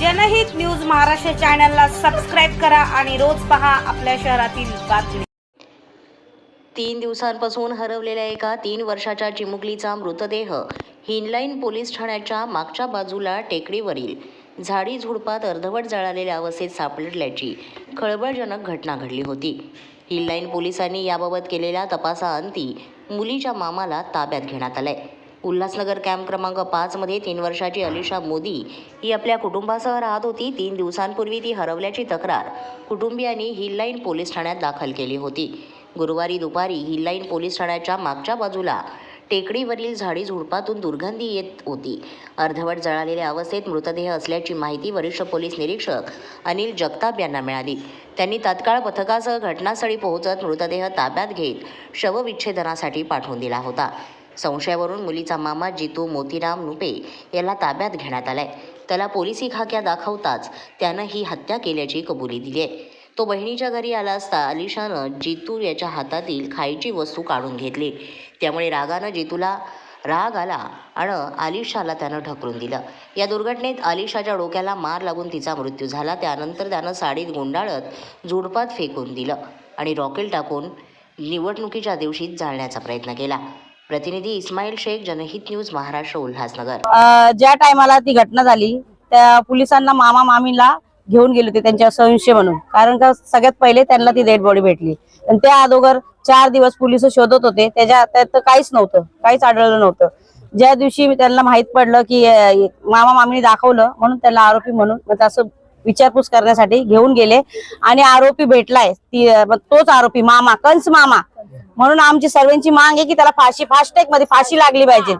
जनहित न्यूज महाराष्ट्र चॅनलला सबस्क्राईब करा आणि रोज पहा आपल्या शहरातील बातमी तीन दिवसांपासून हरवलेल्या एका तीन वर्षाच्या चिमुकलीचा मृतदेह हिनलाईन पोलीस ठाण्याच्या मागच्या बाजूला टेकडीवरील झाडी झुडपात अर्धवट जळालेल्या अवस्थेत सापडल्याची खळबळजनक घटना घडली होती. हिनलाईन पोलिसांनी याबाबत केलेल्या तपासाअंती मुलीच्या मामाला ताब्यात घेण्यात आलंय. उल्हासनगर कॅम्प क्रमांक पाचमध्ये तीन वर्षाची अलिशा मोदी ही आपल्या कुटुंबासह राहत होती. तीन दिवसांपूर्वी ती हरवल्याची तक्रार. कुटुंबियांनी हिललाईन पोलीस ठाण्यात दाखल केली होती. गुरुवारी दुपारी हिललाईन पोलीस ठाण्याच्या मागच्या बाजूला टेकडीवरील झाडी झुडपातून दुर्गंधी येत होती. अर्धवट जळालेल्या अवस्थेत मृतदेह असल्याची माहिती वरिष्ठ पोलीस निरीक्षक अनिल जगताप यांना मिळाली. त्यांनी तात्काळ पथकासह घटनास्थळी पोहोचत मृतदेह ताब्यात घेत शवविच्छेदनासाठी पाठवून दिला होता. संशयावरून मुलीचा मामा जितू मोतीराम नुपे याला ताब्यात घेण्यात आलाय. त्याला पोलिसी खाक्या दाखवताच त्यानं ही हत्या केल्याची कबुली दिली आहे तो बहिणीच्या घरी आला असता अलिशानं जितू याच्या हातातील खायची वस्तू काढून घेतली. त्यामुळे रागानं जितूला राग आला आणि आलिशाला त्यानं ढकलून दिलं. या दुर्घटनेत आलिशाच्या डोक्याला मार लागून तिचा मृत्यू झाला. त्यानंतर त्यानं साडीत गुंडाळत झुडपात फेकून दिलं आणि रॉकेल टाकून निवडणुकीच्या दिवशी जाळण्याचा प्रयत्न केला. प्रतिनिधी इस्माईल शेख जनहित न्यूज महाराष्ट्र उल्हासनगर. ज्या टायमाला ती घटना झाली त्या पोलिसांना मामा मामीला घेऊन गेले होते त्यांच्या संशय म्हणून. कारण का सगळ्यात पहिले त्यांना ती डेड बॉडी भेटली. आणि त्या अगोदर चार दिवस पोलीस शोधत होते. त्याच्या त्यात काहीच नव्हतं काहीच आढळलं नव्हतं. ज्या दिवशी त्यांना माहीत पडलं की मामा मामीने दाखवलं म्हणून त्यांना आरोपी म्हणून मग असं विचारपूस करण्यासाठी घेऊन गेले. आणि आरोपी भेटलाय ती तोच आरोपी मामा कंस मामा म्हणून आमची सर्वांची मांग आहे की त्याला फाशी फास्टॅगमध्ये फाशी लागली पाहिजे.